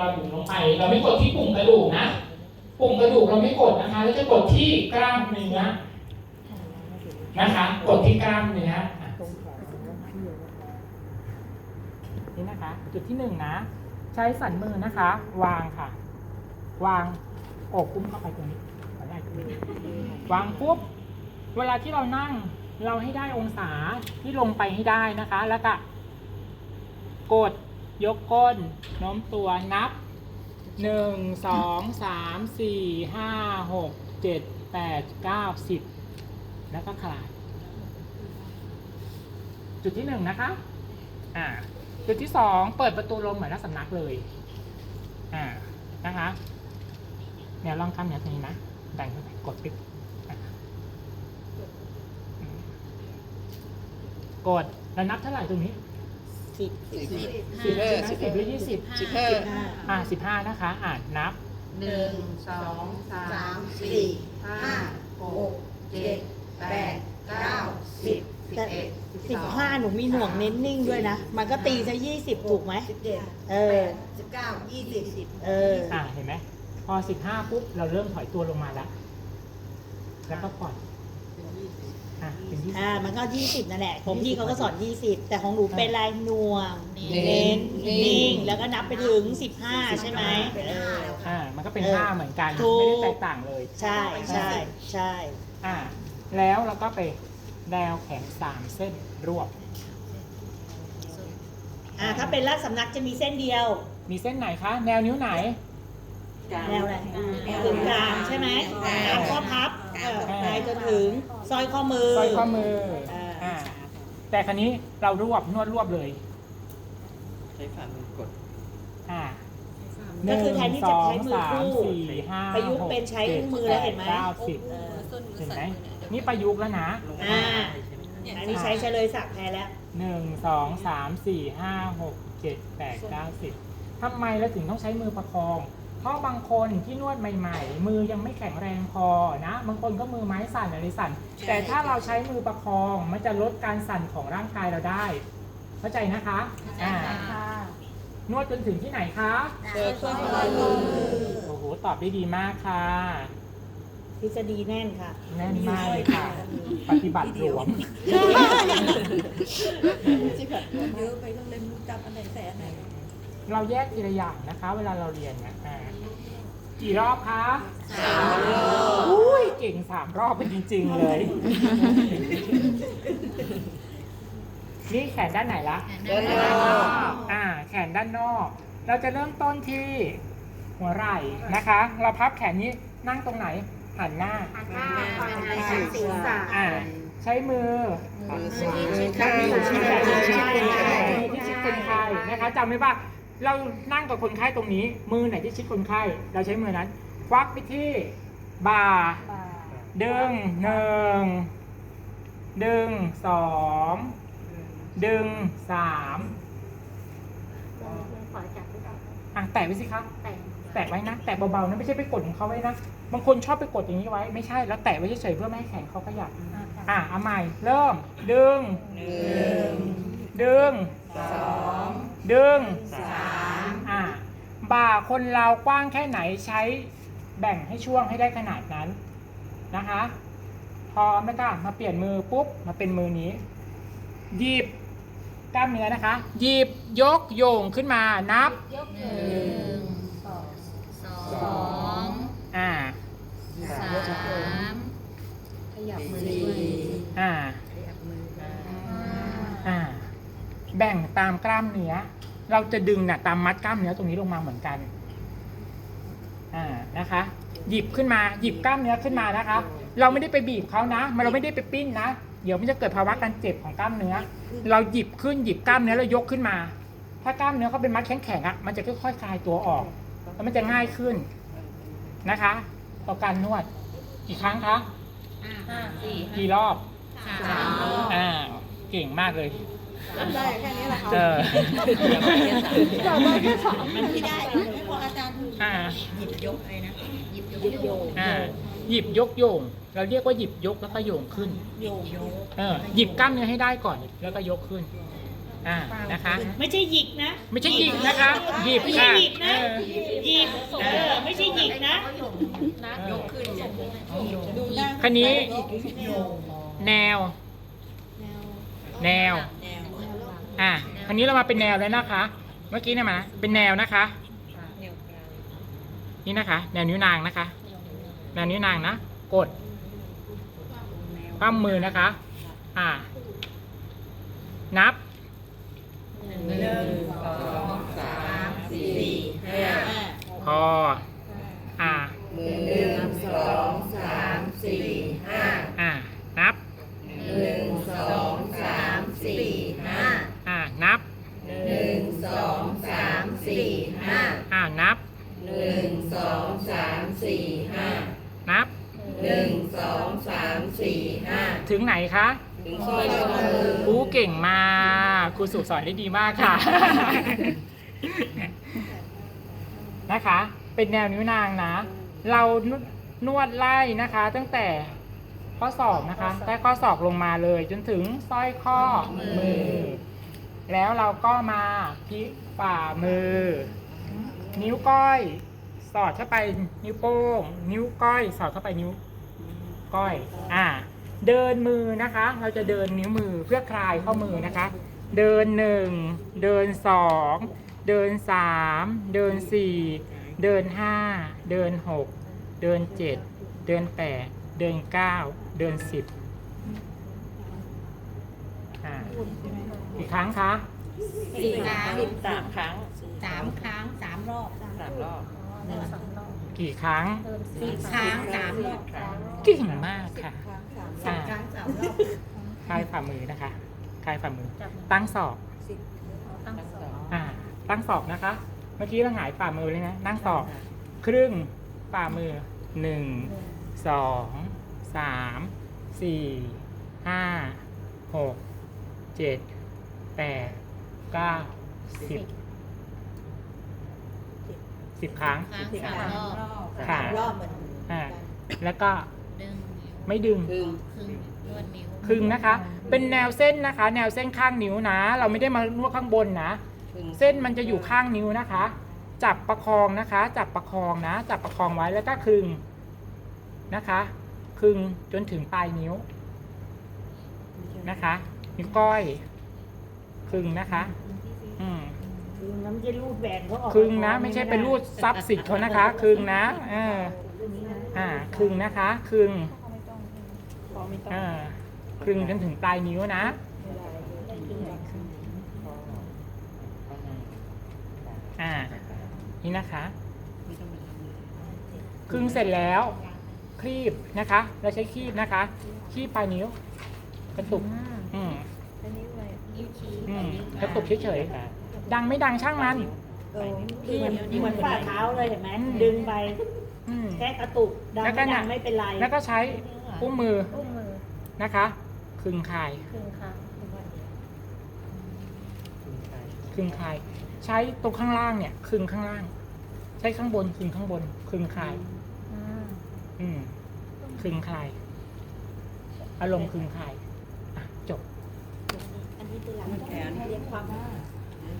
รอยบุ๋มลงไป เราไม่กดที่ปุ่มกระดูกนะ ปุ่มกระดูกเราไม่กดนะคะเราจะกดที่กล้ามเนื้อนะคะ กดที่กล้ามเนื้อนี่นะคะ จุดที่หนึ่งนะ ใช้สันมือนะคะ วางค่ะ วางอบคุ้มเข้าไปตรงนี้วางปุ๊บ เวลาที่เรานั่งเราให้ได้องศาที่ลงไปให้ได้นะคะ แล้วก็กด ยกก้นโน้มตัวนับหนึ่งสองสามสี่ห้าหกเจ็ดแปดเก้าสิบแล้วก็คลาย จุดที่หนึ่งนะคะ อ่า จุดที่สองเปิดประตูลมเหมือนนักสำนักเลย อ่า นะคะเนี่ยลองทำอย่างนี้นะแบ่งไปกดปิ๊บกดแล้วนับเท่าไหร่ตรงนี้ สิบสิบสิบใช่ไหมสิบหรือยี่สิบสิบห้าอ่าสิบห้านะคะอ่านนับหนึ่งสองสามสี่ห้าหกเจ็ดแปดเก้าสิบสิบแต่เอ็ดสิบห้าหนูมีหน่วงเน้นนิ่งด้วยนะ มันก็ตีซะยี่สิบถูกไหมสิบเจ็ดเออสิบเก้ายี่สิบสิบเอออ่าเห็นไหมพอสิบห้าปุ๊บเราเริ่มถอยตัวลงมาแล้ว แล้วก็ปล่อย อะเป็นยี่สิบอ่ามันก็ยี่สิบนั่นแหละผมพี่เขาก็สอนยี่สิบแต่ของหนูเป็นลายหน่วงเน้นนิ่ง แล้วก็นับไปถึงสิบห้าใช่ไหมเป็นเอห้าอแล้วอ่ามันก็เป็นเออห้าเหมือนกันถูก ไม่ได้แตกต่างเลยใช่ใช่ใช่ อ่าแล้วเราก็ไปแนวแขนสามเส้นรวบ อ่าถ้าเป็นราชสำนักจะมีเส้นเดียว มีเส้นไหนคะ แนวนิ้วไหน แนวอะไรถึงกลางใช่ไหมอ่าตามข้อพับเออไปจนถึงสร้อยข้อมือสร้อยข้อมืออ่าอ่าแต่ครั้นี้เรารวบนวดรวบเลยใช้ฝ่ามือกด อ่าก็คือแทนที่จะใช้มือคู่หนึ่งสองสามสี่ห้าประยุกต์เป็นใช้มือแล้วเห็นไหมจ็ดแปดเก้าสิบเออเห็นไหมนี่ประยุกต์แล้วนะอ่าอันนี้ใช้เฉลยศักดิ์แทนแล้วหนึ่งสองสามสี่ห้าหกเจ็ดแปดเก้าสิบทำไมเราถึงต้องใช้มือประคองเพ ราะบางคนที่นวดใหม่ ๆ มือยังไม่แข็งแรงพอนะ บางคนก็มือไม้สั่นอะไรสั่นแต่ถ้าเราใช้มือประคองมันจะลดการสั่นของร่างกายเราได้ เข้าใจนะคะอ่านวดจนถึงที่ไหนคะ เจอช่วยข้อมือโอ้โห ตอบได้ดีมากค่ะ ทฤษฎีแน่นค่ะ แน่นมากเลยค่ะ ปฏิบัติหลวม ที่แบบเยอะไปต้องเล่นจำอันไหนแต่อันไหน เราแยกทีละอย่างนะคะ เวลาเราเรียนเนี่ยอ่ากี่รอบคะสามรอบอุ้ยเก่งสามรอบเป็นจริง ๆ เลย นี่แขนด้านไหนละด้านนอกอ่า แขนด้านนอก เราจะเริ่มต้นที่หัวไหล่นะคะ เราพับแขนนี้นั่งตรงไหนหันหน้าศีรษะอ่าใช้มือมือชี้ข้างนี้อยู่ที่ไหนชี้ชี้คนไข้ที่ชิดคนไข้นะคะจำไว้ว่า เรานั่งกับคนไข้ตรงนี้ มือไหนที่ชิดคนไข้ เราใช้มือนั้น ควักไปที่บ่าดึงหนึ่งดึงสองดึงสามอะแตะไว้สิครับแตะไว้นะแตะเบาๆนะไม่ใช่ไปกดของเขาไว้นะบางคนชอบไปกดอย่างนี้ไว้ไม่ใช่แล้วแตะไว้เฉยๆเพื่อไม่ให้แขนเขาขยับอะเอาใหม่เริ่มดึงหนึ่งดึงสอง ดึงสามอ่าบ่าคนเรากว้างแค่ไหนใช้แบ่งให้ช่วงให้ได้ขนาดนั้นนะคะพร้อมแล้วก็มาเปลี่ยนมือปุ๊บมาเป็นมือนี้หยิบกล้ามเนื้อนะคะหยิบยกโยงขึ้นมานับหนึ่งสองอ่าสามสี่อ่าอ่า แบ่งตามกล้ามเนื้อ เราจะดึงน่ะตามมัดกล้ามเนื้อตรงนี้ลงมาเหมือนกัน อ่านะคะ หยิบขึ้นมาหยิบกล้ามเนื้อขึ้นมานะคะ เราไม่ได้ไปบีบเขานะมันเราไม่ได้ไปปิ้นนะเดี๋ยวมันจะเกิดภาวะการเจ็บของกล้ามเนื้อ เราหยิบขึ้นหยิบกล้ามเนื้อแล้วยกขึ้นมา ถ้ากล้ามเนื้อเขาเป็นมัดแข็งๆอะมันจะค่อยๆคลายตัวออกแล้วมันจะง่ายขึ้นนะคะ ต่อการนวดกี่ครั้งคะห้าสี่กี่รอบสามรอบอ่าเก่งมากเลย ได้แค่นี้แหละเจอจำได้แค่สามมันที่ได้ไม่พออาจารย์อ่าหยิบยกอะไรนะหยิบยึดโยงอ่าหยิบยกโยง เราเรียกว่าหยิบยกแล้วก็โยงขึ้นโยกเออหยิบกล้ามเนื้อให้ได้ก่อนแล้วก็ยกขึ้นอ่านะคะ ไม่ใช่หยิกนะ ไม่ใช่หยิกนะคะหยิบไม่ใช่ค่ะหยิกนะเออ หยิบเออไม่ใช่หยิกนะ ยกขึ้นดูหน้าคันนี้ แนว แนว อะคันนี้เรามาเป็นแนวแล้วนะคะ เมื่อกี้เนี่ยมาเป็นแนวนะคะ นี่นะคะ แนวนิ้วนางนะคะ แนวนิ้วนางนะ กดปั้มมือนะคะ อ่า นับ หนึ่งสองสามสี่ห้า พอ อ่า หนึ่งสองสามสี่ห้า อ่า นับ หนึ่งสองสามสี่ห้า อ่า นับ หนึ่งสองสามสี่ห้า อ่า นับหนึ่งสองสามสี่ห้านับหนึ่งสองสามสี่ห้าถึงไหนคะถึงสร้อยข้อมือครูเก่งมากครูสุสอนได้ดีมากค่ะ นะคะ เป็นแนวนิ้วนางนะ เรานวดไล่นะคะ ตั้งแต่ข้อศอกนะคะใต้ข้อศอกลงมาเลย จนถึงสร้อยข้อมือ แล้วเราก็มาพลิกฝ่ามือ นิ้วก้อย สอดเข้าไปนิ้วโป้ง นิ้วก้อย สอดเข้าไปนิ้วก้อย อ่า เดินมือนะคะ เราจะเดินนิ้วมือเพื่อคลายข้อมือนะคะ เดินหนึ่งเดินสองเดินสามเดินสี่เดินห้าเดินหกเดินเจ็ดเดินแปดเดินเก้าเดินสิบอ่าอีกครั้งคะ สี่ครั้งสามครั้งสามครั้งสามรอบสามรอบกี่ครั้งสี่ครั้งสามรอบเก่งมากค่ะอ่าครั้งสามรอบคลายฝ่ามือนะคะคลายฝ่ามือ ตั้งศอกตั้งสองอ่า ตั้งศอกนะคะ เมื่อกี้เราหงายฝ่ามือเลยนะนั่งศอก ครึ่งฝ่ามือหนึ่งสองสามสี่ห้าหกเจ็ดแปด เก้าสิบสิบครั้งครั้งสามรอบค่ะรอบเหมือนอ่าแล้วก็ดึงนิ้วไม่ดึงครึ่งครึ่งนวดนิ้วครึ่งนะคะ เป็นแนวเส้นนะคะ แนวเส้นข้างนิ้วนะ เราไม่ได้มานวดข้างบนนะครึ่งเส้นมันจะอยู่ข้างนิ้วนะคะ จับประคองนะคะ จับประคองนะ จับประคองไว้แล้วก็คลึงนะคะ คลึงจนถึงปลายนิ้วนะคะ นิ้วก้อย คลึงนะคะ อืมคือน้ำจะรูดแหวนเขาออกคลึงนะ ไม่ใช่เป็นรูดซับสิทธิ์เขานะคะคลึงนะเอออ่าคลึงนะคะคลึงอ่าคลึงจนถึงปลายนิ้วนะอ่า นี่นะคะ ครึ่งเสร็จแล้ว ครีบนะคะ เราใช้ครีบนะคะ ครีบปลายนิ้ว กระตุกอืมนิ้วชี้ อืมกระตุกเฉยๆดังไม่ดังช่างมัน เออเหมือนเหมือนฝ่าเท้าเลยเห็นไหมดึงไปอืม แค่กระตุกดังแล้วก็ไม่น่ะดังไม่เป็นไรแล้วก็ใช้อุ้งมืออุ้งมือนะคะคลึงคายครึ่งครั้งคลึงคาย ใช้ตรงข้างล่างเนี่ยคลึงข้างล่าง ใช้ข้างบนคลึงข้างบนคลึงคายอ่าอืมคลึงคลาย อารมณ์คลึงคลาย อะจบอันนี้เป็นหลักแขนเรียกความอ